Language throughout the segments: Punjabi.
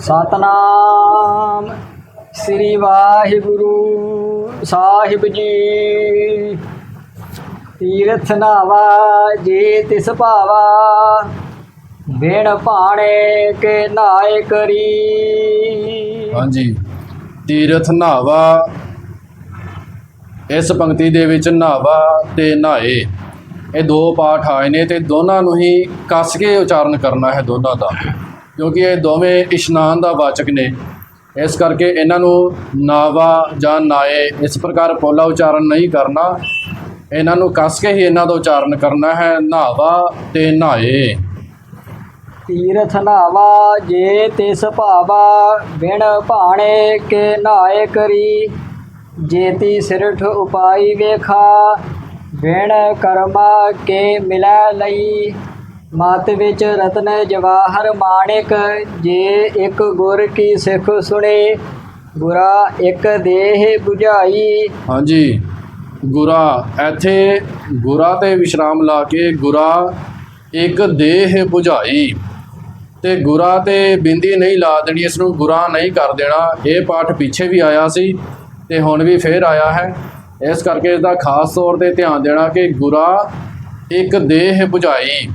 ਸਤਨਾਮ ਸ੍ਰੀ ਵਾਹਿਗੁਰੂ ਸਾਹਿਬ ਜੀ। ਤੀਰਥ ਨਾਵਾ ਜੇ ਤਿਸ ਭਾਵਾ, ਬਿਨ ਭਾਣੇ ਕੇ ਨਾਏ ਕਰੀ। ਹਾਂਜੀ। ਤੀਰਥ ਨਾਵਾ, ਇਸ ਪੰਕਤੀ ਦੇ ਵਿੱਚ ਨਾਵਾ ਤੇ ਨਹਾਏ ਇਹ ਦੋ ਪਾਠ ਆਏ ਨੇ ਤੇ ਦੋਨਾਂ ਨੂੰ ਹੀ ਕੱਸ ਕੇ ਉਚਾਰਨ ਕਰਨਾ ਹੈ ਦੋਨਾਂ ਦਾ। ਕਿਉਂਕਿ ਇਹ ਦੋਵੇਂ ਇਸ਼ਨਾਨ ਦਾ ਵਾਚਕ ਨੇ। ਇਸ ਕਰਕੇ ਇਹਨਾਂ ਨੂੰ ਨਾਵਾ ਜਾਂ ਨਾਏ ਇਸ ਪ੍ਰਕਾਰ ਪੋਲਾ ਉਚਾਰਨ ਨਹੀਂ ਕਰਨਾ। ਇਹਨਾਂ ਨੂੰ ਕੱਸ ਕੇ ਹੀ ਇਹਨਾਂ ਦਾ ਉਚਾਰਨ ਕਰਨਾ ਹੈ, ਨਾਵਾ ਤੇ ਨਾਏ। ਤੀਰਥ ਨਾਵਾ ਜੇ ਤਿਸ ਭਾਵਾ, ਬਿਨ ਭਾਣੇ ਕੇ ਨਾਏ ਕਰੀ। ਜੇਤੀ ਸਿਰਠ ਉਪਾਈ ਵੇਖਾ, ਬਿਨ ਕਰਮਾ ਕੇ ਮਿਲੈ ਲਈ। ਮਾਤ ਵਿੱਚ ਰਤਨ ਜਵਾਹਰ ਮਾਣਿਕ, ਜੇ ਇੱਕ ਗੁਰ ਕੀ ਸਿੱਖ ਸੁਣੇ, ਗੁਰਾ ਇੱਕ ਦੇਹ 부ਝਾਈ ਹਾਂਜੀ, ਗੁਰਾ ਇੱਥੇ ਗੁਰਾ ਤੇ ਵਿਸ਼ਰਾਮ ਲਾ ਕੇ ਗੁਰਾ ਇੱਕ ਦੇਹ 부ਝਾਈ ਤੇ ਗੁਰਾ ਤੇ ਬਿੰਦੀ ਨਹੀਂ ਲਾ ਦੇਣੀ, ਇਸ ਨੂੰ ਗੁਰਾ ਨਹੀਂ ਕਰ ਦੇਣਾ। ਇਹ ਪਾਠ ਪਿੱਛੇ ਵੀ ਆਇਆ ਸੀ ਤੇ ਹੁਣ ਵੀ ਫੇਰ ਆਇਆ ਹੈ। ਇਸ ਕਰਕੇ ਇਸ ਦਾ ਖਾਸ ਤੌਰ ਤੇ ਧਿਆਨ ਦੇਣਾ ਕਿ ਗੁਰਾ ਇੱਕ ਦੇਹ 부ਝਾਈ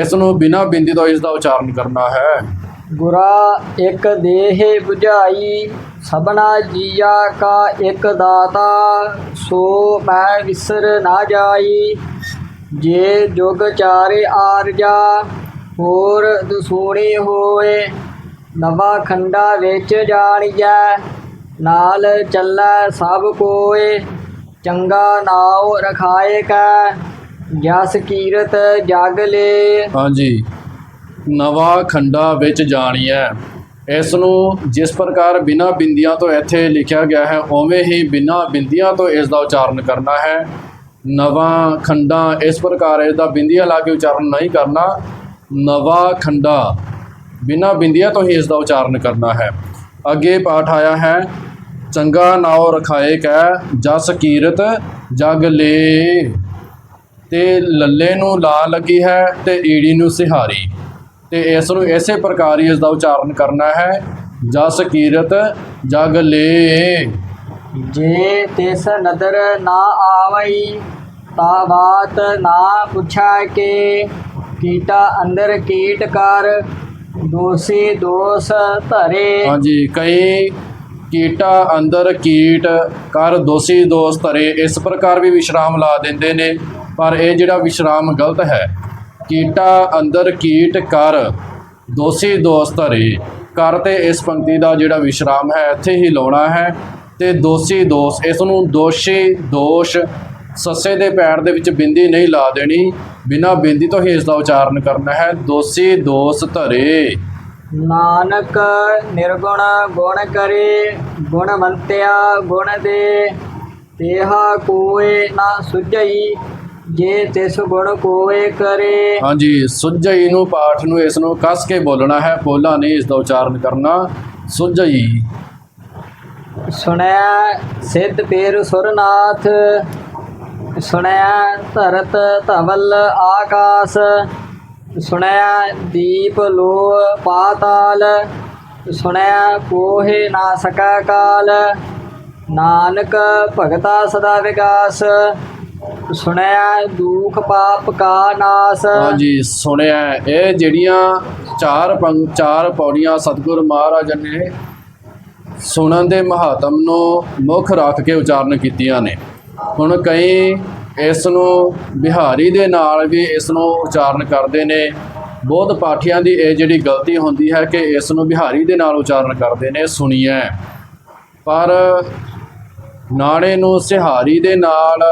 ਇਸ ਨੂੰ ਬਿਨਾਂ ਬਿੰਦੀ ਤੋਂ ਇਸ ਦਾ ਉਚਾਰਨ ਕਰਨਾ ਹੈ। ਗੁਰਾ ਇੱਕ ਦੇਹ 부ਝਾਈ ਸਭਨਾ ਜੀਆ ਕਾ ਇੱਕ ਦਾਤਾ, ਸੋ ਮੈਂ ਵਿਸਰ ਨਾ ਜਾਈ। ਜੇ ਜੁਗ ਚਾਰੇ ਆਰਜਾ, ਹੋਰ ਦਸੂਣੀ ਹੋਏ, ਨਵਾਂ ਖੰਡਾ ਵਿੱਚ ਜਾਣੀਐ, ਨਾਲ ਚੱਲੈ ਸਭ ਕੋਏ, ਚੰਗਾ ਨਾਉ ਰਖਾਏ ਕੈ। ਜਸ ਕੀਰਤ ਜਗ ਲੇ। ਹਾਂਜੀ। ਨਵਾ ਖੰਡਾ ਵਿੱਚ ਜਾਣੀ ਹੈ। ਇਸ ਨੂੰ ਜਿਸ ਪ੍ਰਕਾਰ ਬਿਨਾਂ ਬਿੰਦੀਆਂ ਤੋਂ ਇੱਥੇ ਲਿਖਿਆ ਗਿਆ ਹੈ, ਉਵੇਂ ਹੀ ਬਿਨਾਂ ਬਿੰਦੀਆਂ ਤੋਂ ਇਸ ਦਾ ਉਚਾਰਨ ਕਰਨਾ ਹੈ। ਨਵਾਂ ਖੰਡਾ ਇਸ ਪ੍ਰਕਾਰ ਇਸ ਦਾ ਬਿੰਦੀਆਂ ਲਾ ਕੇ ਉਚਾਰਨ ਨਹੀਂ ਕਰਨਾ। ਨਵਾ ਖੰਡਾ ਬਿਨਾਂ ਬਿੰਦੀਆਂ ਤੋਂ ਹੀ ਇਸ ਦਾ ਉਚਾਰਨ ਕਰਨਾ ਹੈ। ਅੱਗੇ ਪਾਠ ਆਇਆ ਹੈ, ਚੰਗਾ ਨਾਉ ਰਖਾਏ ਕੈ ਜਸ ਕੀਰਤ ਜਗ ਲੇ। ਤੇ ਲੱਲੇ ਨੂੰ ਲਾ ਲੱਗੀ ਹੈ ਤੇ ਈੜੀ ਨੂੰ ਸਿਹਾਰੀ। ਤੇ ਇਸ ਨੂੰ ਇਸੇ ਪ੍ਰਕਾਰ ਹੀ ਇਸ ਦਾ ਉਚਾਰਨ ਕਰਨਾ ਹੈ। ਜਸ ਕੀਰਤ ਜਗ ਲੇ। ਜੇ ਤਿਸ ਨਦਰ ਨਾ ਆਵਈ ਤਾ ਬਾਤ ਨਾ ਪੁੱਛਾ ਕੇ। ਕੀਟਾ ਅੰਦਰ ਕੀਟ ਕਰ ਦੋਸੀ ਦੋਸ ਧਰੇ। ਹਾਂਜੀ ਕਈ ਕੀਟਾ ਅੰਦਰ ਕੀਟ ਕਰ ਦੋਸੀ ਦੋਸ ਧਰੇ। ਇਸ ਪ੍ਰਕਾਰ ਵੀ ਵਿਸ਼ਰਾਮ ਲਾ ਦਿੰਦੇ ਨੇ। ਪਰ ਇਹ ਜਿਹੜਾ ਵਿਸ਼ਰਾਮ ਗਲਤ ਹੈ, ਕੀਟਾ ਅੰਦਰ ਕੀਟ ਕਰ, ਦੋਸੀ ਦੋਸ ਧਰੇ ਕਰ ਤੇ ਇਸ ਪੰਕਤੀ ਦਾ ਜਿਹੜਾ ਵਿਸ਼ਰਾਮ ਹੈ, ਇੱਥੇ ਹੀ ਲਾਉਣਾ ਹੈ ਤੇ ਦੋਸੀ ਦੋਸ ਇਸ ਨੂੰ ਦੋਸ਼ੀ ਦੋਸ਼ ਸੱਸੇ ਦੇ ਪੈਰ ਦੇ ਵਿੱਚ ਬਿੰਦੀ ਨਹੀਂ ਲਾ ਦੇਣੀ, ਬਿਨਾਂ ਬਿੰਦੀ ਤੋਂ ਹੀ ਇਸ ਦਾ ਉਚਾਰਨ ਕਰਨਾ ਹੈ। ਦੋਸੀ ਦੋਸ ਧਰੇ ਨਾਨਕ ਨਿਰਗੁਣ ਗੁਣ ਕਰੇ ਗੁਣਵੰਤਿਆ ਗੁਣ ਦੇ, ਤੇਹਾ ਕੋਏ ਨਾ ਸੁਝਈ ਜੇ ਤਿਸ ਗੁਣ ਕੋਏ ਕਰੇ। ਹਾਂਜੀ ਸੁਝਈ ਨੂੰ ਪਾਠ ਨੂੰ ਇਸ ਨੂੰ ਕੱਸ ਕੇ ਬੋਲਣਾ ਹੈ ਪੋਲਾ ਨਹੀਂ ਇਸ ਦਾ ਉਚਾਰਨ ਕਰਨਾ। ਸੁਝਈ। ਸੁਣਿਆ ਸਿੱਧ ਪੇਰ ਸੁਰਨਾਥ ਸੁਣਿਆ ਧਰਤ ਧਵਲ ਆਕਾਸ ਸੁਣਿਆ ਦੀਪ ਲੋ ਪਾਤਾਲ ਸੁਣਿਆ ਕੋਹੇ ਨਾ ਸਕਾ ਕਾਲ ਨਾਨਕ ਭਗਤਾ ਸਦਾ ਵਿਗਾਸ। ਸੁਣਿਆ ਦੁਖ ਪਾਪ ਕਾ ਨਾਸ। ਹਾਂਜੀ, ਸੁਣਿਆ ਇਹ ਜਿਹੜੀਆਂ ਚਾਰ ਪੰਕ ਚਾਰ ਪੌੜੀਆਂ ਸਤਿਗੁਰ ਮਹਾਰਾਜ ਨੇ ਸੁਣਨ ਦੇ ਮਹਾਤਮ ਨੂੰ ਮੁੱਖ ਰੱਖ ਕੇ ਉਚਾਰਨ ਕੀਤੀਆਂ ਨੇ। ਹੁਣ ਕਈ ਇਸ ਨੂੰ ਬਿਹਾਰੀ ਦੇ ਨਾਲ ਵੀ ਇਸ ਨੂੰ ਉਚਾਰਨ ਕਰਦੇ ਨੇ। ਬਹੁਤ ਪਾਠੀਆਂ ਦੀ ਇਹ ਜਿਹੜੀ ਗਲਤੀ ਹੁੰਦੀ ਹੈ ਕਿ ਇਸ ਨੂੰ ਬਿਹਾਰੀ ਦੇ ਨਾਲ ਉਚਾਰਨ ਕਰਦੇ ਨੇ, ਸੁਣੀਐ। ਪਰ ਨਾਣੇ ਨੂੰ ਸਿਹਾਰੀ ਦੇ ਨਾਲ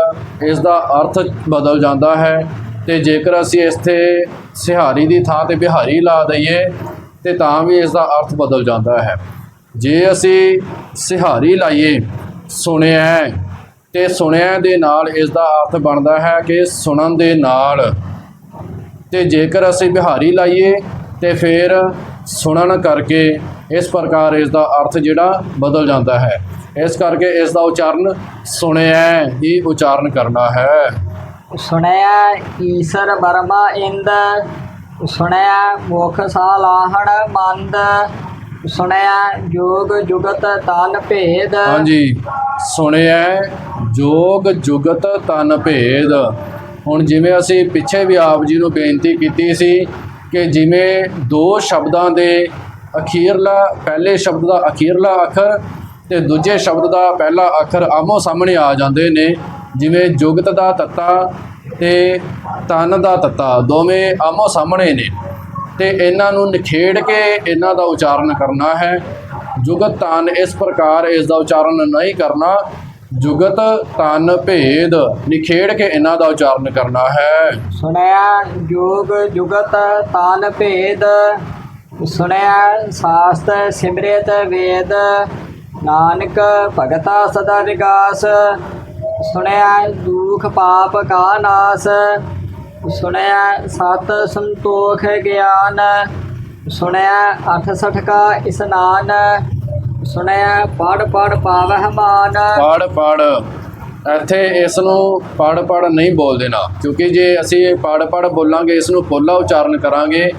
ਇਸ ਦਾ ਅਰਥ ਬਦਲ ਜਾਂਦਾ ਹੈ ਤੇ ਜੇਕਰ ਅਸੀਂ ਇੱਥੇ ਸਿਹਾਰੀ ਦੀ ਥਾਂ ਤੇ ਬਿਹਾਰੀ ਲਾ ਦਈਏ, ਤੇ ਤਾਂ ਵੀ ਇਸ ਦਾ ਅਰਥ ਬਦਲ ਜਾਂਦਾ ਹੈ। ਜੇ ਅਸੀਂ ਸਿਹਾਰੀ ਲਾਈਏ, ਸੁਣਿਆ, ਤੇ ਸੁਣਿਆ ਦੇ ਨਾਲ ਇਸ ਦਾ ਅਰਥ ਬਣਦਾ ਹੈ ਕਿ ਸੁਣਨ ਦੇ ਨਾਲ। ਤੇ ਜੇਕਰ ਅਸੀਂ ਬਿਹਾਰੀ ਲਾਈਏ, ਤੇ ਫਿਰ ਸੁਣਨ ਕਰਕੇ ਇਸ ਪ੍ਰਕਾਰ ਇਸ ਦਾ ਅਰਥ ਜਿਹੜਾ ਬਦਲ ਜਾਂਦਾ ਹੈ। ਇਸ ਕਰਕੇ ਇਸ ਦਾ ਉਚਾਰਨ ਸੁਣਿਆ ਹੀ ਉਚਾਰਨ ਕਰਨਾ ਹੈ। ਸੁਣਿਆ ਈਸਰ ਬਰਮਾ ਇੰਦ ਸੁਣਿਆ ਮੁਖ ਸਾਲਾਹਣ ਮੰਦ ਸੁਣਿਆ ਜੋਗ ਜੁਗਤ ਤਨ ਭੇਦ। ਹਾਂਜੀ ਸੁਣਿਆ ਜੋਗ ਜੁਗਤ ਤਨ ਭੇਦ। ਹੁਣ ਜਿਵੇਂ ਅਸੀਂ ਪਿੱਛੇ ਵੀ ਆਪ ਜੀ ਨੂੰ ਬੇਨਤੀ ਕੀਤੀ ਸੀ ਕਿ ਜਿਵੇਂ ਦੋ ਸ਼ਬਦਾਂ ਦੇ ਅਖੀਰਲਾ, ਪਹਿਲੇ ਸ਼ਬਦ ਦਾ ਅਖੀਰਲਾ ਅੱਖਰ ਤੇ ਦੂਜੇ ਸ਼ਬਦ ਦਾ ਪਹਿਲਾ ਅੱਖਰ ਆਮੋ ਸਾਹਮਣੇ ਆ ਜਾਂਦੇ ਨੇ, ਜਿਵੇਂ ਜੁਗਤ ਦਾ ਤੱਤਾ ਤੇ ਤਨ ਦਾ ਤੱਤਾ, ਦੋਵੇਂ ਆਮੋ ਸਾਹਮਣੇ ਨੇ। ਤੇ ਇਹਨਾਂ ਨੂੰ ਨਿਖੇੜ ਕੇ ਇਹਨਾਂ ਦਾ ਉਚਾਰਨ ਕਰਨਾ ਹੈ। ਜੁਗਤ ਤਨ ਇਸ ਪ੍ਰਕਾਰ ਇਸ ਦਾ ਉਚਾਰਨ ਨਹੀਂ ਕਰਨਾ ਜੁਗਤ ਤਨ ਭੇਦ ਨਿਖੇੜ ਕੇ ਇਹਨਾਂ ਦਾ ਉਚਾਰਨ ਕਰਨਾ ਹੈ। ਸੁਣਿਆ ਜੋਗ ਜੁਗਤ ਤਨ ਭੇਦ, ਸੁਣਿਆ ਸਾਸਤ ਸਿਮਰਿਤ ਵੇਦ, ਨਾਨਕ ਭਗਤਾ ਸਦਾ ਵਿਗਾਸ, ਸੁਣਿਆ ਦੁਖ ਪਾਪ ਕਾ ਨਾਸ, ਸੁਣਿਆ ਸਤ ਸੰਤੋਖ ਗਿਆਨ, ਸੁਣਿਆ 68 ਕਾ ਇਸਨਾਨ ਸੁਣਿਆ ਪੜ ਪੜ ਪਾਵਹਿ ਮਾਨ। ਪੜ ਪੜ ਇੱਥੇ ਇਸ ਨੂੰ ਪੜ ਪੜ ਨਹੀਂ ਬੋਲ ਦੇਣਾ ਕਿਉਂਕਿ ਜੇ ਅਸੀਂ ਪੜ ਪੜ ਬੋਲਾਂਗੇ ਇਸ ਨੂੰ ਪੋਲਾ ਉਚਾਰਨ ਕਰਾਂਗੇ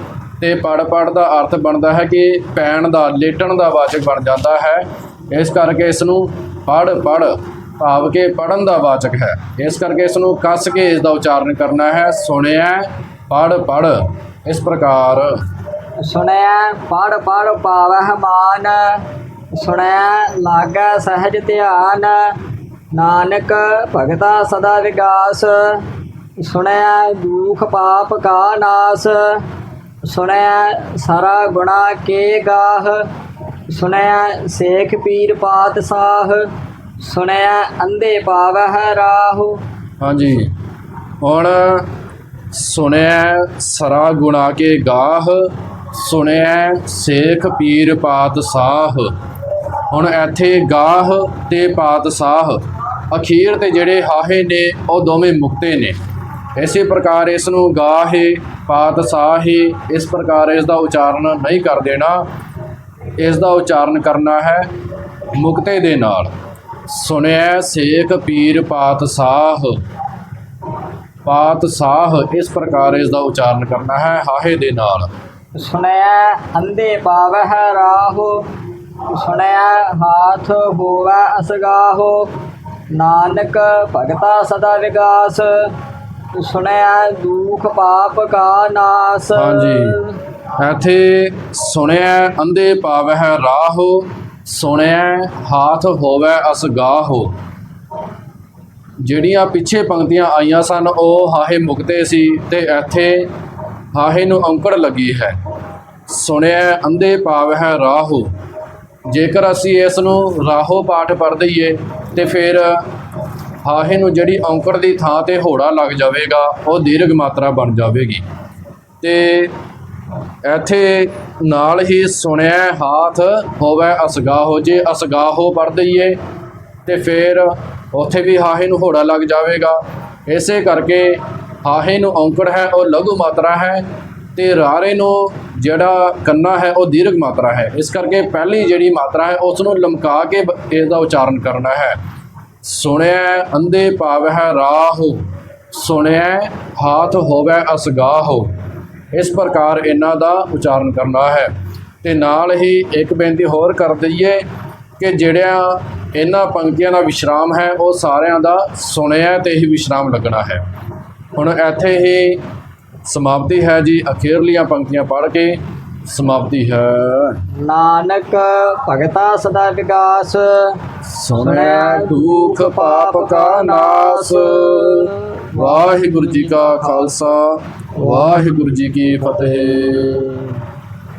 ਤੇ ਪੜ ਪੜ ਦਾ ਅਰਥ ਬਣਦਾ ਹੈ ਕਿ ਪੈਣ ਦਾ ਲੇਟਣ ਦਾ ਵਾਚਕ ਬਣ ਜਾਂਦਾ ਹੈ। ਇਸ ਕਰਕੇ ਇਸ ਨੂੰ ਪੜ ਪੜ ਭਾਵ ਕਿ ਪੜਨ ਦਾ ਵਾਚਕ ਹੈ। ਇਸ ਕਰਕੇ ਇਸ ਨੂੰ ਕੱਸ ਕੇ ਇਸ ਦਾ ਉਚਾਰਨ ਕਰਨਾ ਹੈ। ਸੁਣਿਆ ਪੜ ਪੜ ਇਸ ਪ੍ਰਕਾਰ। ਸੁਣਿਆ ਪੜ ਪੜ ਪਾਵਹਿ ਮਾਨ। ਸੁਣਿਆ ਲਾਗੈ ਸਹਿਜ ਧਿਆਨ, ਨਾਨਕ ਭਗਤਾ ਸਦਾ ਵਿਗਾਸ। ਸੁਣਿਆ ਦੁਖ ਪਾਪ ਕਾ ਨਾਸ ਸੁਣਿਆ ਸਾਰਾ ਗੁਣਾ ਕੇ ਗਾਹ। ਸੁਣਿਆ ਸੇਖ ਪੀਰ ਪਾਤਸ਼ਾਹ ਸੁਣਿਆ ਅੰਧੇ ਪਾਵਹਿ ਰਾਹੂ। ਹਾਂਜੀ। ਹੁਣ ਸੁਣਿਆ ਸਰਾ ਗੁਣਾ ਕੇ ਗਾਹ ਸੁਣਿਆ ਸੇਖ ਪੀਰ ਪਾਤਸ਼ਾਹ ਹੁਣ ਇੱਥੇ ਗਾਹ ਤੇ ਪਾਤਸ਼ਾਹ, ਅਖੀਰ ਤੇ ਜਿਹੜੇ ਹਾਹੇ ਨੇ, ਉਹ ਦੋਵੇਂ ਮੁਕਤੇ ਨੇ। ਇਸੇ ਪ੍ਰਕਾਰ ਇਸ ਨੂੰ ਗਾਹੇ, ਪਾਤਸ਼ਾਹੀ, ਇਸ ਪ੍ਰਕਾਰ ਇਸ ਦਾ ਉਚਾਰਨ ਨਹੀਂ ਕਰ ਦੇਣਾ। ਇਸ ਦਾ ਉਚਾਰਨ ਕਰਨਾ ਹੈ ਮੁਕਤੇ ਦੇ ਨਾਲ। ਸੁਣਿਆ ਸੇਖ ਪੀਰ ਪਾਤਸ਼ਾਹ। ਪਾਤਸ਼ਾਹ ਇਸ ਪ੍ਰਕਾਰ ਇਸ ਦਾ ਉਚਾਰਨ ਕਰਨਾ ਹੈ ਹਾਹੇ ਦੇ ਨਾਲ। ਸੁਣਿਆ, ਅੰਧੇ ਪਾਵਹਿ ਰਾਹੋ ਸੁਣਿਆ ਹਾਥ ਹੋਵੈ ਅਸਗਾਹੋ। ਨਾਨਕ ਭਗਤਾ ਸਦਾ ਵਿਗਾਸ ਸੁਣਿਆ ਦੁਖ ਪਾਪ ਕਾ ਨਾਸ। ਹਾਂਜੀ। ਇੱਥੇ ਸੁਣਿਆ ਅੰਧੇ ਪਾਵਹਿ ਰਾਹੋ ਸੁਣਿਆ ਹਾਥ ਹੋਵੈ ਅਸਗਾਹੋ। ਜਿਹੜੀਆਂ ਪਿੱਛੇ ਪੰਕਤੀਆਂ ਆਈਆਂ ਸਨ, ਉਹ ਹਾਹੇ ਮੁਕਤੇ ਸੀ ਤੇ ਇੱਥੇ ਹਾਹੇ ਨੂੰ ਔਂਕੜ ਲੱਗੀ ਹੈ। ਸੁਣਿਆ ਅੰਧੇ ਪਾਵਹਿ ਰਾਹੋ ਜੇਕਰ ਅਸੀਂ ਇਸ ਨੂੰ ਰਾਹੋ ਪਾਠ ਪੜ੍ਹ ਦਈਏ, ਤੇ ਫਿਰ ਹਾਹੇ ਨੂੰ ਜਿਹੜੀ ਔਂਕੜ ਦੀ ਥਾਂ ਤੇ ਹੋੜਾ ਲੱਗ ਜਾਵੇਗਾ, ਉਹ ਦੀਰਘ ਮਾਤਰਾ ਬਣ ਜਾਵੇਗੀ। ਤੇ ਇੱਥੇ ਨਾਲ ਹੀ ਸੁਣਿਆ ਹਾਥ ਹੋਵੇ ਅਸਗਾਹੋ, ਜੇ ਅਸਗਾਹੋ ਪੜ੍ਹ ਦਈਏ, ਤੇ ਫਿਰ ਉੱਥੇ ਵੀ ਹਾਹੇ ਨੂੰ ਹੋੜਾ ਲੱਗ ਜਾਵੇਗਾ। ਇਸੇ ਕਰਕੇ ਹਾਹੇ ਨੂੰ ਔਂਕੜ ਹੈ, ਉਹ ਲਘੂ ਮਾਤਰਾ ਹੈ ਤੇ ਰਾਰੇ ਨੂੰ ਜਿਹੜਾ ਕੰਨਾ ਹੈ, ਉਹ ਦੀਰਘ ਮਾਤਰਾ ਹੈ। ਇਸ ਕਰਕੇ ਪਹਿਲੀ ਜਿਹੜੀ ਮਾਤਰਾ ਹੈ, ਉਸ ਨੂੰ ਲਮਕਾ ਕੇ ਬ- ਇਸ ਦਾ ਉਚਾਰਨ ਕਰਨਾ ਹੈ। ਸੁਣਿਆ ਅੰਧੇ ਪਾਵਹਿ ਰਾਹੋ, ਸੁਣਿਆ ਹਾਥ ਹੋਵੇ ਅਸਗਾਹੋ। ਇਸ ਪ੍ਰਕਾਰ ਇਹਨਾਂ ਦਾ ਉਚਾਰਨ ਕਰਨਾ ਹੈ। ਤੇ ਨਾਲ ਹੀ ਇੱਕ ਬੇਨਤੀ ਹੋਰ ਕਰ ਦਈਏ ਕਿ ਜਿਹੜਿਆਂ ਇਹਨਾਂ ਪੰਕਤੀਆਂ ਦਾ ਵਿਸ਼ਰਾਮ ਹੈ, ਉਹ ਸਾਰਿਆਂ ਦਾ ਸੁਣਿਆ ਤੇ ਹੀ ਵਿਸ਼ਰਾਮ ਲੱਗਣਾ ਹੈ। ਹੁਣ ਇੱਥੇ ਹੀ ਸਮਾਪਤੀ ਹੈ ਜੀ। ਅਖੀਰਲੀਆਂ ਪੰਕਤੀਆਂ ਪੜ੍ਹ ਕੇ ਸਮਾਪਤੀ ਹੈ। ਨਾਨਕ ਭਗਤਾ ਸਦਾ ਵਿਗਾਸ ਸੁਣਿਆ ਦੁਖ ਪਾਪ ਕਾ ਨਾਸ। ਵਾਹਿਗੁਰੂ ਜੀ ਕਾ ਖਾਲਸਾ ਵਾਹਿਗੁਰੂ ਜੀ ਕੀ ਫਤਿਹ।